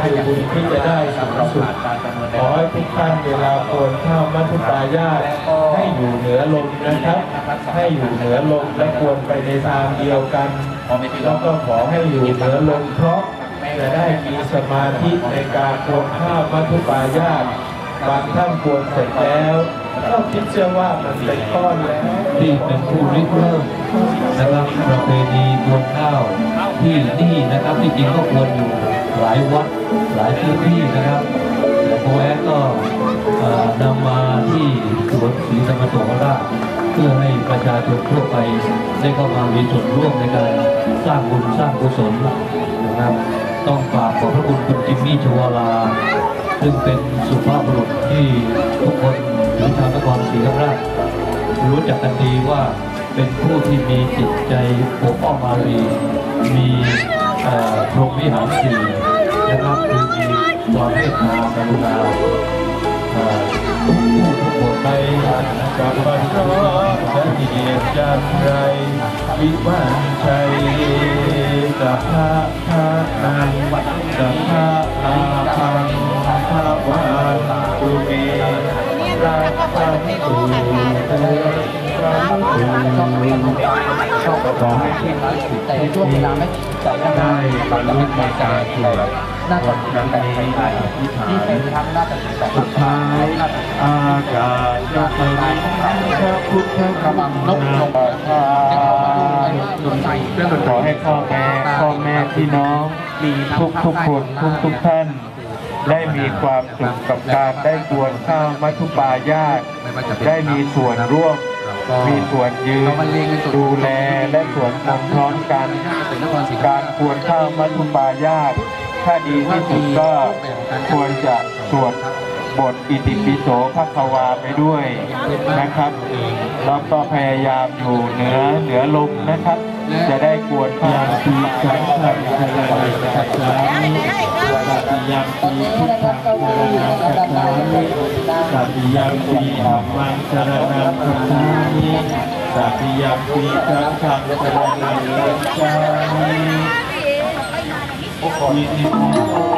คือบุญที่จะได้สูงเราสุดขอให้ทุกท่านเวลาควรข้าวมัทุปายาตให้อยู่เหนือลมนะครับ ให้อยู่เหนือลมและควรไปในทางเดียวกันแล้วก็ขอให้อยู่เหนือลมเพราะจะได้มีสมาธิในการควรข้าวมัทุปายาตบางท่านควรเสร็จแล้วก็คิดเชื่อว่ามันเป็นก้อนแล้วที่เป็นผู้ริเริ่มนะครับประเพณีบวงข้าวที่นี่นะครับที่จริงก็ควรอยู่หลายวัด หลายพื้นที่นะครับโคแอดก็นำมาที่สวนศรีธรรมโสราชเพื่อให้ประชาชนทั่วไปได้เข้ามามีส่วนร่วมในการสร้างบุญสร้างกุศลนะครับ ต้องฝากขอบพระคุณคุณจิมมี่ชวาลา ซึ่งเป็นสุภาพบุรุษที่ทุกคนหรือชาวนครศรีธรรมราชรู้จักกันดีว่าเป็นผู้ที่มีจิตใจปกป้องมารีมีพรหมวิหารสี่ นะครับมีความเมตตากรุณาทุกผู้ทุกคนในกับปันร้อนจะเกียรติจันไรวิวันชัยสัพพะทานังสัพพะลาพังภาวันตุเมรักขันตุเตรังตุขอให้ที่นั้นแต่ในช่วงเวลาไม่ใจได้บรรลุในการสวด น่าจะครั้งนี้ที่เป็นครั้งน่าจะแต่สุดท้ายอากาศจะเปิดพระพุทธกำลังนกลงทาดวงใจขอให้พ่อแม่พ่อแม่พี่น้องมีทุกทุกคนทุกทุกท่าน ได้มีความสุขกับการได้บวชข้าวมัทุปายาตได้มีส่วนร่วมมีส่วนยืนดูแลและส่วนนำพร้อมกัน การควรข้าวมัทุปายาต ถ้าดีที่สุดก็ควรจะสวดบทอิติปิโสภควาไปด้วยนะครับแล้วก็พยายามอยู่เหนือเหนือลมนะครับ จะได้กวนข้าวปีสังขังพยาสัจจามิสัตยังปีพุทธังสรณังคัจฉามิสัตยังปีธัมมังสรณังคัจฉามิสัตยังปีสังฆังสรณังคัจฉามิ อิติ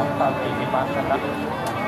กับต่อไป